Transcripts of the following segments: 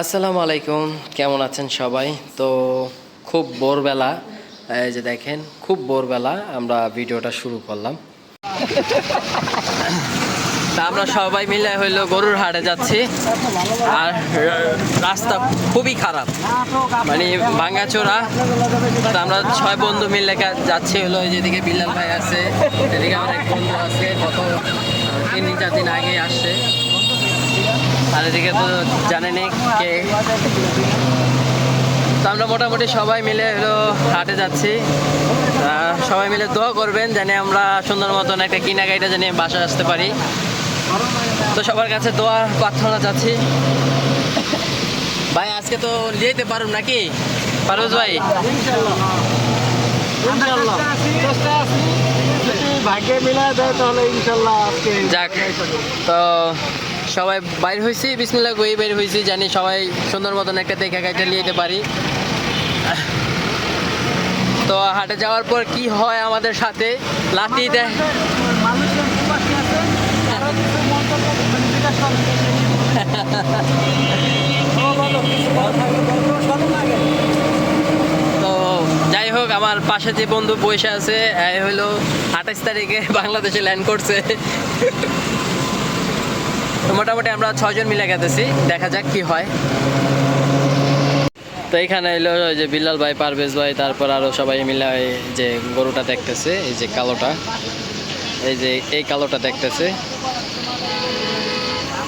আসসালামু আলাইকুম, কেমন আছেন সবাই? তো খুব ভোরবেলা, এই যে দেখেন, খুব ভোরবেলা আমরা ভিডিওটা শুরু করলাম। তা আমরা সবাই মিলে হইল গরুর হাটে যাচ্ছি, আর রাস্তা খুবই খারাপ। মানে ভাঙ্গাচোরা। তা আমরা ছয় বন্ধু মিলে যাচ্ছি হলো যেদিকে বিল্লাল ভাই আছে, এদিকে আমার এক বন্ধু আছে, গত তিন, চার দিন আগে আসছে। আর এদিকে তো জানেনই কে। তো আমরা মোটামুটি সবাই মিলে হলো হাটে যাচ্ছি। সবাই মিলে দোয়া করবেন জানি আমরা সুন্দর মতন একটা কিনা গাড়িটা জানি বাসায় আসতে পারি। তো সবার কাছে দোয়া প্রার্থনা চাচ্ছি। ভাই আজকে তো যেতে পারুন নাকি? পারুজ ভাই। ভাগ্যে মিলা দেয় তাহলে ইনশাল্লাহ আজকে যাক তো সবাই বাইর হয়েছি বিসমিল্লা গই বের হয়েছি জানি সবাই সুন্দর মতন একটা দেখা গাইটা নিয়ে যেতে পারি তো হাটে যাওয়ার পর কি হয় আমাদের সাথে আগে। তো যাই হোক, আমার পাশে যে বন্ধু বসে আছে, এই হলো আঠাশ তারিখে বাংলাদেশে ল্যান্ড করছে তো মোটামুটি আমরা ছজন মিলে গেতেছি, দেখা যাক কি হয়। তো এখানে এলো ওই যে বিল্লাল ভাই, পারভেজ ভাই, তারপর আরও সবাই মিলে যে গরুটা দেখতেছে, এই যে কালোটা। এই যে এই কালোটা দেখতেছে।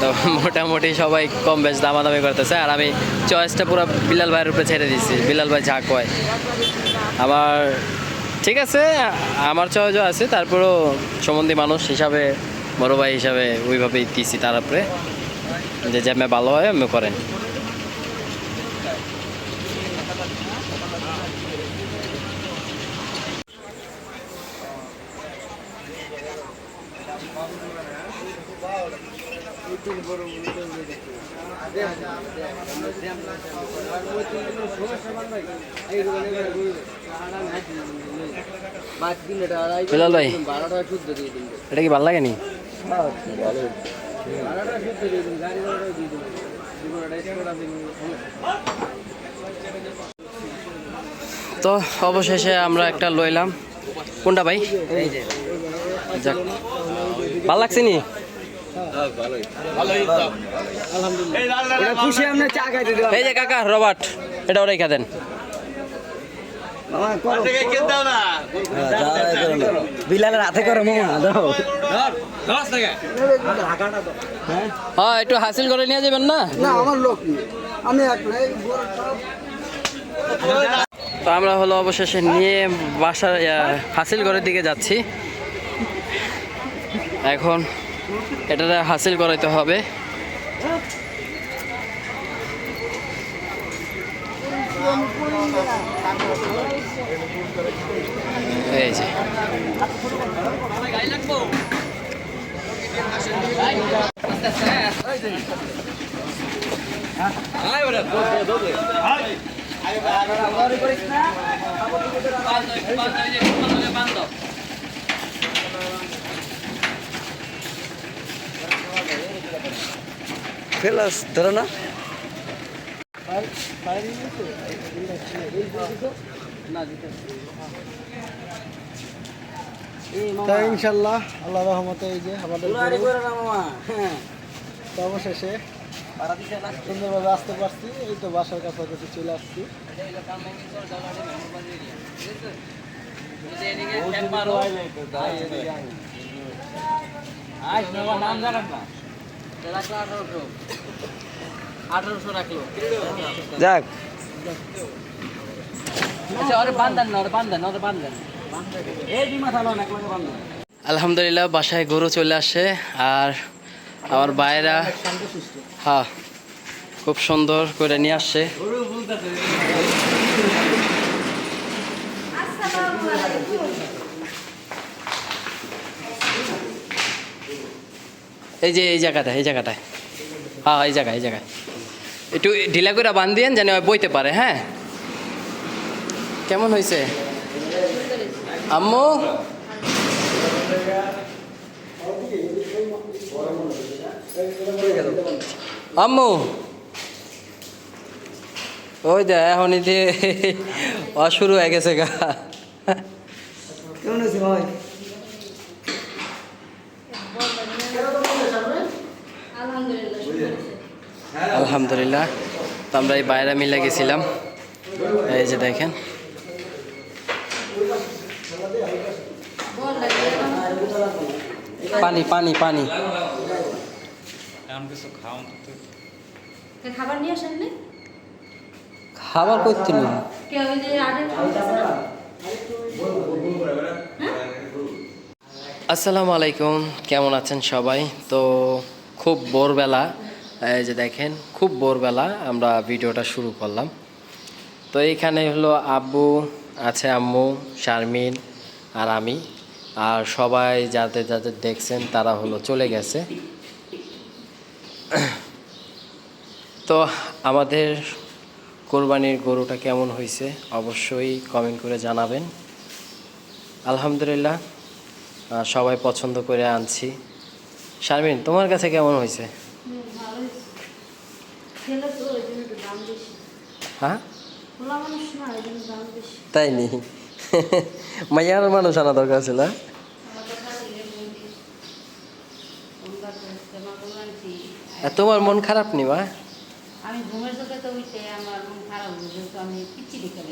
তো মোটামুটি সবাই কম বেশ দামাদামি করতেছে। আর আমি চয়েসটা পুরো বিল্লাল ভাইয়ের উপরে ছেড়ে দিচ্ছি বিল্লাল ভাই যা কয়। আমার ঠিক আছে, আমার চয়েসও আছে, তারপরেও সম্বন্ধী মানুষ হিসাবে বড় ভাই হিসাবে ওইভাবেই দিচ্ছি তার উপরে। যে যেমন ভালো হয় আমি করেন। ভাই এটা কি ভালো লাগেনি তো অবশেষে আমরা একটা লইলাম। কোনটা ভাই? যাক। ভালো লাগছে নি? এই যে কাকা রবার্ট এটা ওরাই খাদেন বিলালের হাতে করো হ্যাঁ? একটু হাসিল করে নিয়ে যাবেন না? না আমার লোক আমি তো আমরা হলো অবশেষে নিয়ে বাসার হাসিল ঘরের দিকে যাচ্ছি। এখন এটা হাসিল করাইতে হবে। এই যে ফেলাস ধরো না। তা ইনশাল্লাহ আল্লাহ রহমতে এই যে আমাদের অবশেষে সুন্দরভাবে আসতে পারছি এই তো বাসার কাছাকাছি চলে আসছি। আচ্ছা ওরে বান্ধান না। কোনো বান্ধব আলহামদুলিল্লাহ বাসায় গরু চলে আসে আর আমার ভাইয়েরা হ্যাঁ খুব সুন্দর করে নিয়ে আসছে এই যে এই জায়গাটায় এই জায়গাটায়। হ্যাঁ এই জায়গায় এই জায়গায়। একটু ঢিলা করে বান দিয়েন যেন বইতে পারে হ্যাঁ? কেমন হয়েছে আম্মু? আম্মু? ওই দে, এখন অশুরু হয়ে গেছে গা। কেমন হয়েছে ভাই? আলহামদুলিল্লাহ। তো আমরা এই বাইরা মিলে গেছিলাম। এই যে দেখেন। পানি পানি পানি। খাবার নিয়ে আসেন খাবার করতে আগে আসসালামু আলাইকুম। কেমন আছেন সবাই? তো খুব ভোরবেলা। যে দেখেন, খুব ভোরবেলা আমরা ভিডিওটা শুরু করলাম। তো এইখানে হলো আব্বু, আছে আম্মু, শারমিন আর আমি। আর সবাই যাদের যাদের দেখছেন, তারা হলো চলে গেছে। তো আমাদের কোরবানির গরুটা কেমন হয়েছে, অবশ্যই কমেন্ট করে জানাবেন। আলহামদুলিল্লাহ সবাই পছন্দ করে আনছি। শারমিন, তোমার কাছে কেমন হয়েছে ভালো ছেলে তো ওই জন্য একটু দাম বেশি হ্যাঁ? তাই নি? মাইয়ার মানুষ আনা দরকার ছিল হ্যাঁ? তোমার মন খারাপ নি মা? আমি ঘুমের চোখে তো উঠে আমার মন খারাপ যেহেতু আমি পিচ্ছি দেখে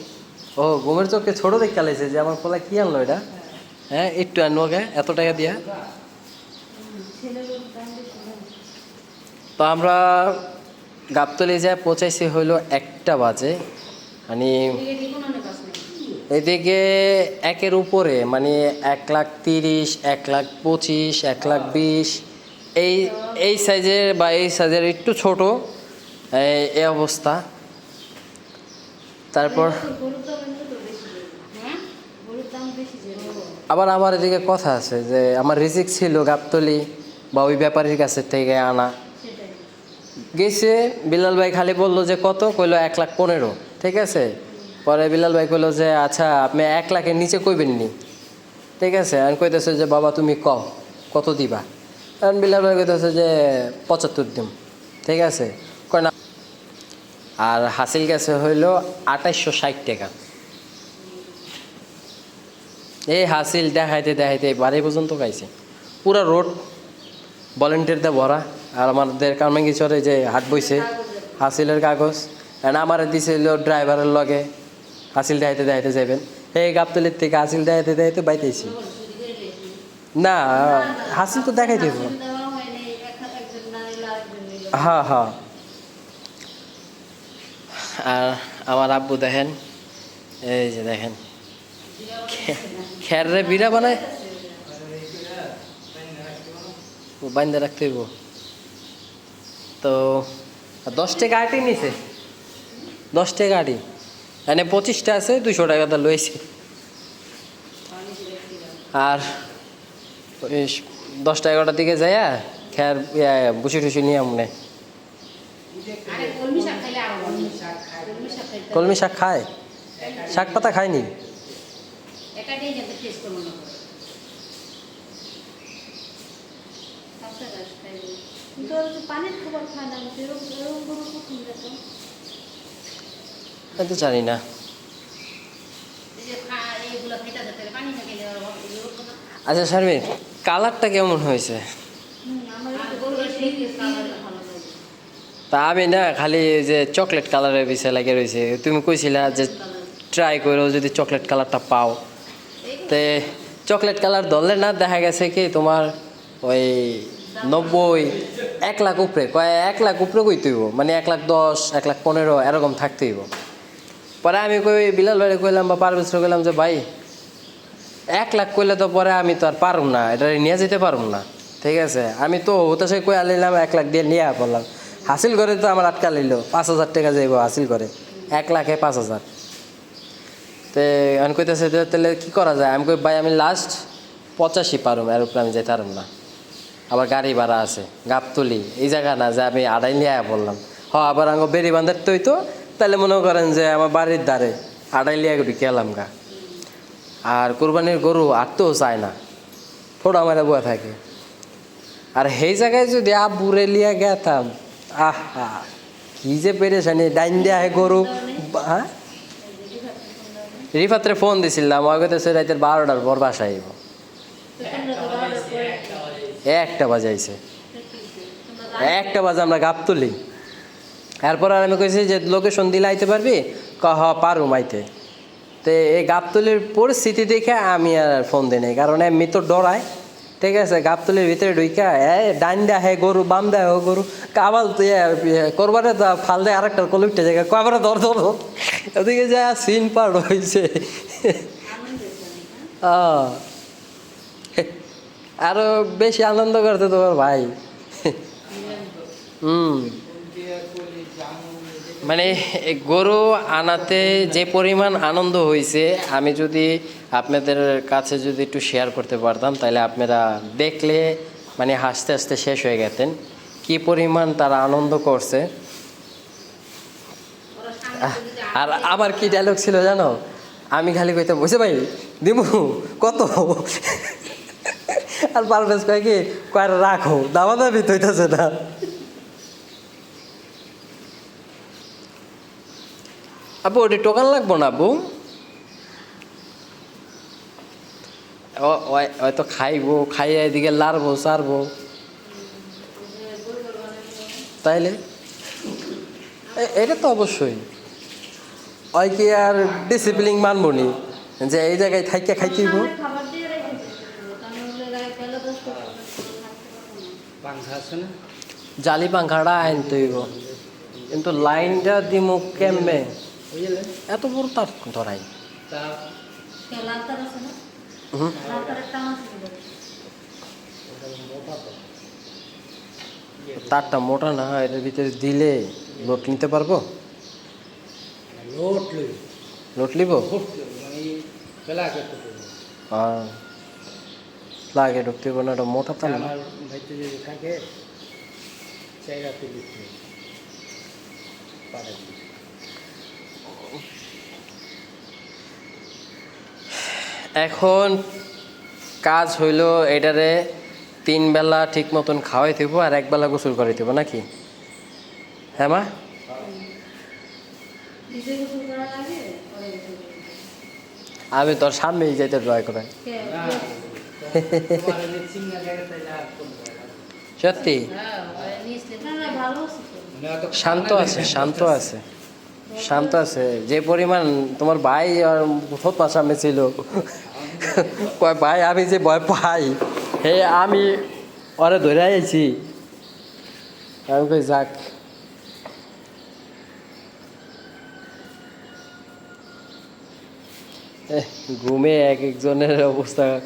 ও ঘুমের চোখে ছোট দেখে লাইছে যে আমার পোলা কি আনলো এটা? হ্যাঁ একটু আনব গে এত টাকা দিয়া। তো আমরা গাবতলি যা পৌঁছাইছি হইল একটা বাজে। মানে এদিকে একের উপরে মানে এক লাখ তিরিশ, এক লাখ পঁচিশ, এক লাখ বিশ। এই এই সাইজের বা এই সাইজের একটু ছোট এই অবস্থা। তারপর আবার আমার এদিকে কথা আছে যে, আমার রিজিক ছিল গাবতলি বা ওই ব্যাপারীর কাছে থেকে আনা। গেছে, বিলাল ভাই খালি বলল যে, কত? কইলো, এক লাখ পনেরো। ঠিক আছে? পরে বিলাল ভাই কইলো যে আচ্ছা আপনি এক লাখের নিচে কইবেন নি। ঠিক আছে? আমি কইতেছে যে, বাবা, তুমি ক কত দিবা? কারণ বিলাল ভাই কইতেছে যে, পঁচাত্তর দিম। ঠিক আছে? না, আর হাসিল গেছে হইল আঠাইশশো ষাট টাকা। এই হাসিল দেখাইতে দেখাইতে বাড়ি পর্যন্ত গাইছে। পুরা রোড ভলেন্টিয়ারতে ভরা। আর আমাদের কারমাঙ্গি চরে যে হাট বইছে, হাসিলের কাগজ আর আমার দিছিল ড্রাইভারের লগে, হাসিল দেখাইতে দেখাইতে যাবেন এই গাবতলির থেকে হাসিল দেখাইতে দেখাইতে বাইতেছি। না, হাসিল তো দেখাই দেব। হ্যাঁ হ্যাঁ। আর আমার আব্বু দেখেন, এই যে দেখেন। খেররে বিড়া বানায়। বাইন্দা রাখতে হইব। তো দশ টাকা আটি নিছে। দশ টাকা আটি এনে পঁচিশটা আছে দুশো টাকা তো লইছে। আর দশটা এগারোটার দিকে যাইয়া খেয়ার বসে টুসি নিয়ে মনে খাইতে কলমি শাক খায়। শাক পাতা খায়নি? ঘাস কিন্তু ওরা তো পানির খাবার খায় না এরকম এরকম কোনো প্রথম দেখো আমি তো জানি না। আচ্ছা শারমিন কালারটা কেমন হয়েছে? তা আমি না খালি যে চকলেট কালারের বিষয় লাগে রয়েছে। তুমি কইছিলা যে ট্রাই করো যদি চকলেট কালারটা পাও। তে চকলেট কালার ধরলে না দেখা গেছে কি তোমার ওই নব্বই, এক লাখ উপরে। কয়, এক লাখ উপরে কই তুইব? মানে এক লাখ দশ, এক লাখ পনেরো, এরকম থাকতেইব পরে আমি কই বিলাল ভাই কইলাম বা পারভেজ কইলাম যে, ভাই, এক লাখ কইলে তো পরে আমি তো আর পারুম না, এটা নিয়ে যেতে পারুম না। ঠিক আছে? আমি তো হতাশে কই আলিলাম এক লাখ দিয়ে নিয়ে পড়লাম হাসিল করে তো আমার আটকা লইলো, পাঁচ হাজার টাকা যাইব হাসিল করে এক লাখে পাঁচ হাজার। তে আমি কইতেছে তাহলে কী করা যায়? আমি কই, ভাই, আমি লাস্ট পঁচাশি পারুম, এর উপরে আমি যেতে পারুম না। আবার গাড়ি ভাড়া আছে, গাবতলি। এই জায়গা না যে আমি আড়াই আয়া বললাম। হ, আবার আঙ্গ বেরি বান্ধার তৈ তো তাহলে মনে করেন যে আমার বাড়ির দ্বারে আড়াই লিয়া গুটি গেলাম গা। আর কোরবানির গরু আটতেও চায় না, ফোড়া মারা বয়ে থাকে। আর সেই জায়গায় যদি আব্বুরে লিয়া গেতাম, আহা, কি যে পেরেছানি ডাইন দেয়া হে গরু হ্যাঁ? রিফাত্রে ফোন দিছিলাম ওই কথা রাতের বারোটার পর বাসায় একটা বাজাইছে। একটা বাজে আমরা গাপ তুলি। এরপর আর আমি কইছি যে লোকেশন দিলে আইতে পারবি? ক হ পারু মাইতে তো এই গাবতলির পরিস্থিতি দেখে আমি আর ফোন দিই নাই কারণ এমনি তো ডরায়। ঠিক আছে গাবতলির ভিতরে ঢুইকা এ ডাইন দেয়া হে গরু বাম দেয়া হে গরু কাবাল তো করবারে তো ফাল দেয় আরেকটার কলুকটা জায়গা কবারে ধর ধর ওদিকে যা সিন পার হয়েছে আহ। আরও বেশি আনন্দ করতে তোমার ভাই। হুম। মানে গরু আনাতে যে পরিমাণ আনন্দ হয়েছে আমি যদি আপনাদের কাছে যদি একটু শেয়ার করতে পারতাম, তাহলে আপনারা দেখলে মানে হাসতে হাসতে শেষ হয়ে গেতেন। কি পরিমাণ তারা আনন্দ করছে। আর আবার কি ডায়লগ ছিল জানো? আমি খালি কইতে বসে ভাই, দিমু, কত? আর পারভেজ কয় কি, কয়, রাখো। দামা দাবি তৈতেছে না। আপু, ওটি টোকান লাগবো না, আপু? হয়তো খাইবো, খাইয়ে এদিকে লারবো, সারবো। তাইলে? এটা তো অবশ্যই। ওই কি আর ডিসিপ্লিন মানবো নি? যে এই জায়গায় থাইকে খাইতেইব সামনে খাবার দিয়ে রেখে দিতে কারণ হলে গায়ে পেলে দোষ করতে থাকতে পারব না জালি পাংখাটা আইন হইব। কিন্তু লাইনটা দিমু কেমবে এত বড় তার ধরাই। তারটা মোটা না এটার ভিতরে দিলে লোট নিতে পারব? লোট লিব? হ্যাঁ লাগে ঢুকতে পারব না এটা মোটা তার না। এখন কাজ হইল এটারে তিন বেলা ঠিক মতন খাওয়াই দিব আর এক বেলা গোসল করে দিব নাকি? হ্যাঁ মা? পরে। আমি তোর সামনেই যাইতে ড্রয় করে সত্যি? আছে শান্ত আছে শান্ত আছে। শান্ত আছে। যে পরিমাণ তোমার ভাই আর ফোপা সামনে ছিল। কয়, ভাই, আমি যে ভয় পাই। হে, আমি ওরে ধরে আইছি। আমি কই, যাক। ঘুমে এক একজনের অবস্থা।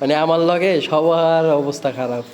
মানে আমার লগে সবার অবস্থা খারাপ।